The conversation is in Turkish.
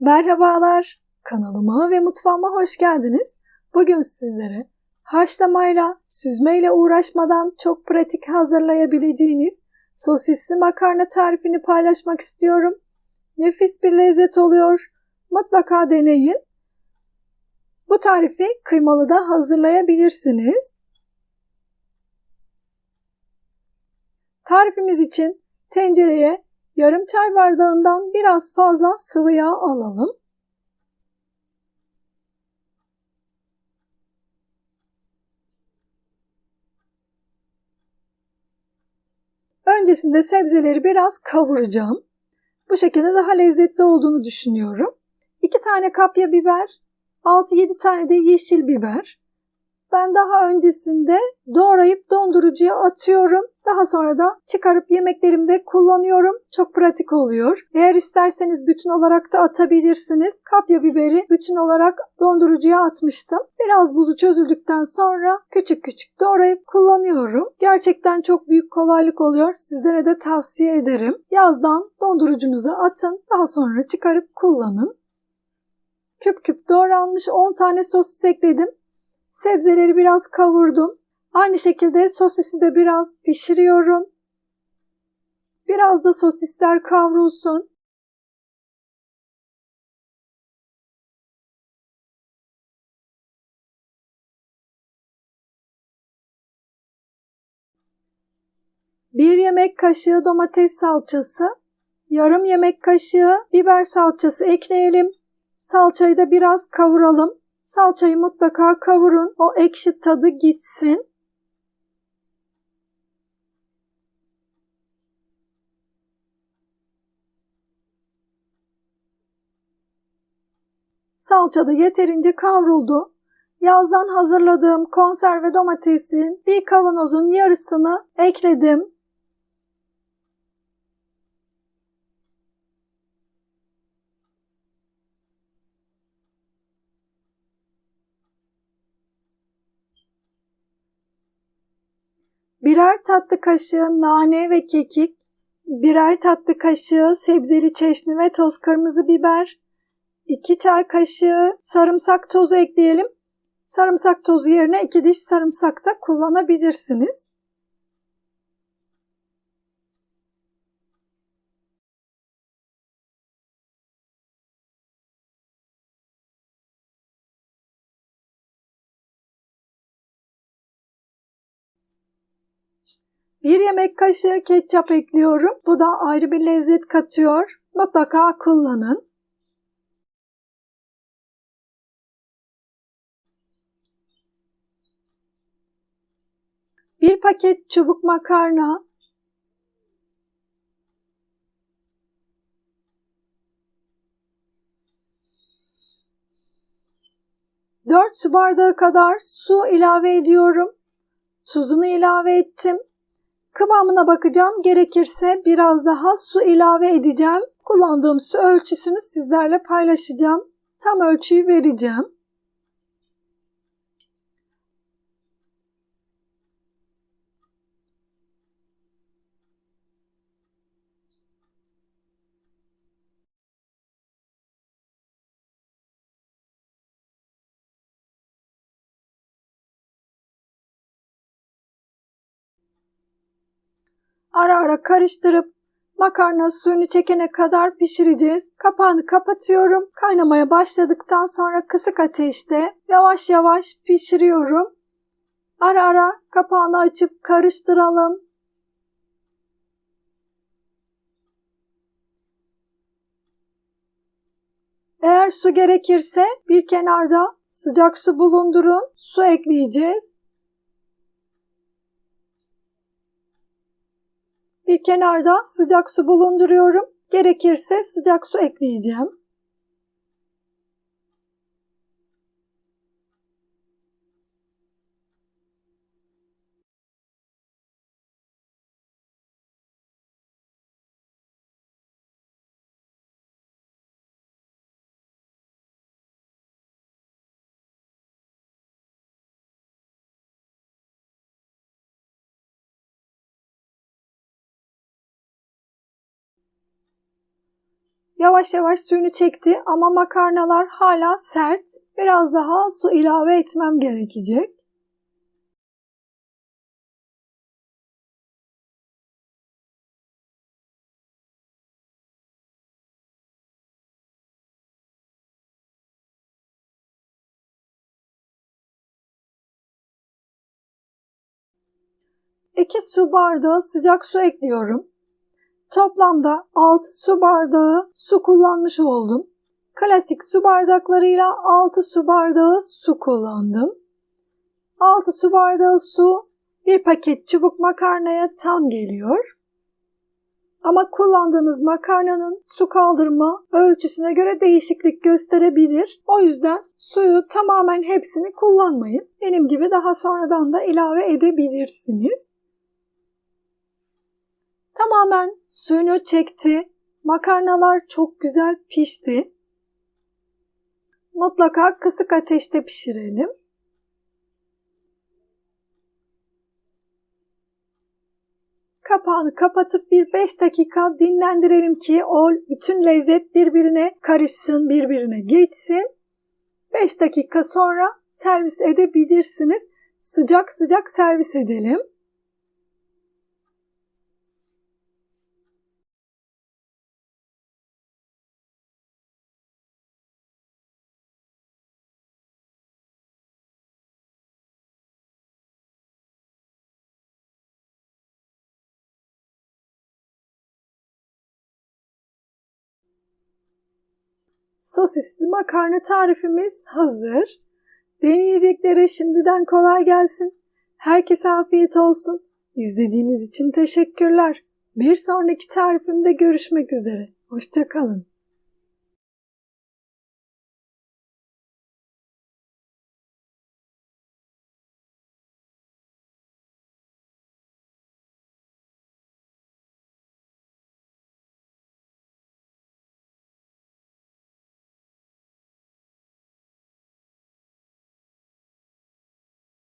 Merhabalar, kanalıma ve mutfağıma hoş geldiniz. Bugün sizlere haşlamayla, süzmeyle uğraşmadan çok pratik hazırlayabileceğiniz sosisli makarna tarifini paylaşmak istiyorum. Nefis bir lezzet oluyor. Mutlaka deneyin. Bu tarifi kıymalı da hazırlayabilirsiniz. Tarifimiz için tencereye yarım çay bardağından biraz fazla sıvı yağ alalım. Öncesinde sebzeleri biraz kavuracağım. Bu şekilde daha lezzetli olduğunu düşünüyorum. 2 tane kapya biber, 6-7 tane de yeşil biber. Ben daha öncesinde doğrayıp dondurucuya atıyorum. Daha sonra da çıkarıp yemeklerimde kullanıyorum. Çok pratik oluyor. Eğer isterseniz bütün olarak da atabilirsiniz. Kapya biberi bütün olarak dondurucuya atmıştım. Biraz buzu çözüldükten sonra küçük küçük doğrayıp kullanıyorum. Gerçekten çok büyük kolaylık oluyor. Sizlere de tavsiye ederim. Yazdan dondurucunuza atın. Daha sonra çıkarıp kullanın. Küp küp doğranmış 10 tane sosis ekledim. Sebzeleri biraz kavurdum. Aynı şekilde sosisi de biraz pişiriyorum. Biraz da sosisler kavrulsun. Bir yemek kaşığı domates salçası, yarım yemek kaşığı biber salçası ekleyelim. Salçayı da biraz kavuralım. Salçayı mutlaka kavurun. O ekşi tadı gitsin. Salça da yeterince kavruldu. Yazdan hazırladığım konserve domatesin bir kavanozun yarısını ekledim. birer tatlı kaşığı nane ve kekik, birer tatlı kaşığı sebzeli çeşni ve toz kırmızı biber, 2 çay kaşığı sarımsak tozu ekleyelim. Sarımsak tozu yerine 2 diş sarımsak da kullanabilirsiniz. Bir yemek kaşığı ketçap ekliyorum. Bu da ayrı bir lezzet katıyor. Mutlaka kullanın. Bir paket çubuk makarna, Dört su bardağı kadar su ilave ediyorum. Tuzunu ilave ettim. Kıvamına bakacağım. Gerekirse biraz daha su ilave edeceğim. Kullandığım su ölçüsünü sizlerle paylaşacağım. Tam ölçüyü vereceğim. Ara ara karıştırıp makarna suyunu çekene kadar pişireceğiz. Kapağını kapatıyorum. Kaynamaya başladıktan sonra kısık ateşte yavaş yavaş pişiriyorum. Ara ara kapağını açıp karıştıralım. Eğer su gerekirse bir kenarda sıcak su bulundurun. Su ekleyeceğiz. Bir kenarda sıcak su bulunduruyorum. Gerekirse sıcak su ekleyeceğim. Yavaş yavaş suyunu çekti ama makarnalar hala sert. Biraz daha su ilave etmem gerekecek. İki su bardağı sıcak su ekliyorum. Toplamda 6 su bardağı su kullanmış oldum. Klasik su bardaklarıyla 6 su bardağı su kullandım. 6 su bardağı su bir paket çubuk makarnaya tam geliyor. Ama kullandığınız makarnanın su kaldırma ölçüsüne göre değişiklik gösterebilir. O yüzden suyu tamamen hepsini kullanmayın. Benim gibi daha sonradan da ilave edebilirsiniz. Tamamen suyunu çekti. Makarnalar çok güzel pişti. Mutlaka kısık ateşte pişirelim. Kapağını kapatıp bir 5 dakika dinlendirelim ki o bütün lezzet birbirine karışsın, birbirine geçsin. 5 dakika sonra servis edebilirsiniz. Sıcak sıcak servis edelim. Sosisli makarna tarifimiz hazır. Deneyeceklere şimdiden kolay gelsin. Herkese afiyet olsun. İzlediğiniz için teşekkürler. Bir sonraki tarifimde görüşmek üzere. Hoşçakalın.